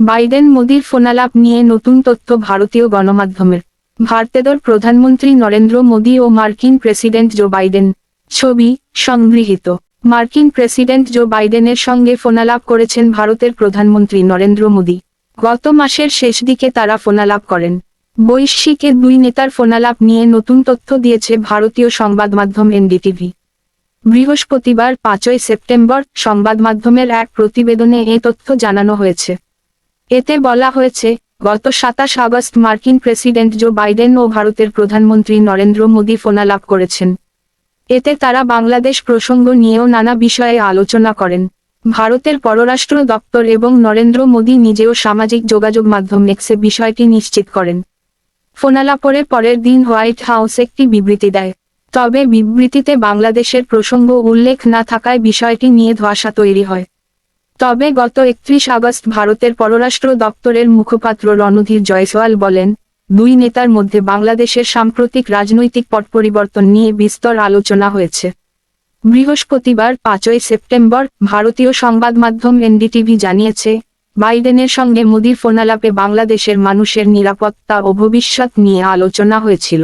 Biden মোদির ফোনালাপ নিয়ে নতুন তথ্য ভারতীয় গণমাধ্যমের। ভারতের প্রধানমন্ত্রী নরেন্দ্র মোদী ও মার্কিন প্রেসিডেন্ট জো বাইডেন ছবি সংগৃহীত। মার্কিন প্রেসিডেন্ট জো বাইডেনের সঙ্গে ফোনালাপ করেছেন ভারতের প্রধানমন্ত্রী নরেন্দ্র মোদী। গত মাসের শেষ দিকে তারা ফোনালাপ করেন। বৈশ্বিক দুই নেতার ফোনালাপ নিয়ে নতুন তথ্য দিয়েছে ভারতীয় সংবাদ মাধ্যম এনডিটিভি। বৃহস্পতিবার পাঁচই সেপ্টেম্বর সংবাদ মাধ্যমের এক প্রতিবেদনে এ তথ্য জানানো হয়েছে। এতে বলা হয়েছে, গত সাতাশ আগস্ট মার্কিন প্রেসিডেন্ট জো বাইডেন ও ভারতের প্রধানমন্ত্রী নরেন্দ্র মোদী ফোনালাপ করেছেন। এতে তারা বাংলাদেশ প্রসঙ্গ নিয়েও নানা বিষয়ে আলোচনা করেন। ভারতের পররাষ্ট্র দপ্তর এবং নরেন্দ্র মোদী নিজেও সামাজিক যোগাযোগ মাধ্যম এক্সে বিষয়টি নিশ্চিত করেন। ফোনালাপরে পরের দিন হোয়াইট হাউস একটি বিবৃতি দেয়। তবে বিবৃতিতে বাংলাদেশের প্রসঙ্গ উল্লেখ না থাকায় বিষয়টি নিয়ে ধোঁয়াশা তৈরি হয়। তবে গত একত্রিশ আগস্ট ভারতের পররাষ্ট্র দপ্তরের মুখপাত্র রণধীর জয়সওয়াল বলেন, দুই নেতার মধ্যে বাংলাদেশের সাম্প্রতিক রাজনৈতিক পট পরিবর্তন নিয়ে বিস্তর আলোচনা হয়েছে। বৃহস্পতিবার পাঁচই সেপ্টেম্বর ভারতীয় সংবাদ মাধ্যম এনডিটিভি জানিয়েছে, বাইডেনের সঙ্গে মোদির ফোনালাপে বাংলাদেশের মানুষের নিরাপত্তা ও ভবিষ্যৎ নিয়ে আলোচনা হয়েছিল।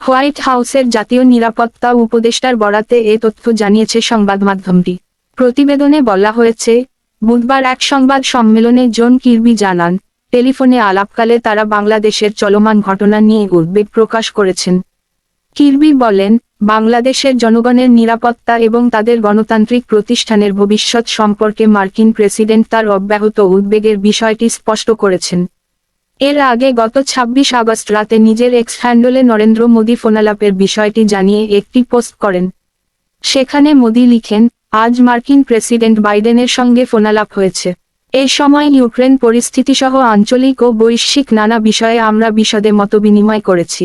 হোয়াইট হাউসের জাতীয় নিরাপত্তা উপদেষ্টার বরাতে এ তথ্য জানিয়েছে সংবাদ মাধ্যমটি। প্রতিবেদনে বলা হয়েছে, বুধবার এক সংবাদ সম্মেলনে জন কির্বি জানান, টেলিফোনে আলাপকালে তারা বাংলাদেশের চলমান ঘটনা নিয়ে উদ্বেগ প্রকাশ করেছেন। কির্বি বলেন, বাংলাদেশের জনগণের নিরাপত্তা এবং তাদের গণতান্ত্রিক প্রতিষ্ঠানের ভবিষ্যৎ সম্পর্কে মার্কিন প্রেসিডেন্ট তার অব্যাহত উদ্বেগের বিষয়টি স্পষ্ট করেছেন। এর আগে গত ২৬ আগস্ট রাতে নিজের এক্স হ্যান্ডলে নরেন্দ্র মোদী ফোনালাপের বিষয়টি জানিয়ে একটি পোস্ট করেন। সেখানে মোদী লিখেন আজ মার্কিন প্রেসিডেন্ট বাইডেনের সঙ্গে ফোনালাপ হয়েছে। এ সময় ইউক্রেন পরিস্থিতিসহ আঞ্চলিক ও বৈশ্বিক নানা বিষয়ে আমরা বিশদে মতবিনিময় করেছি।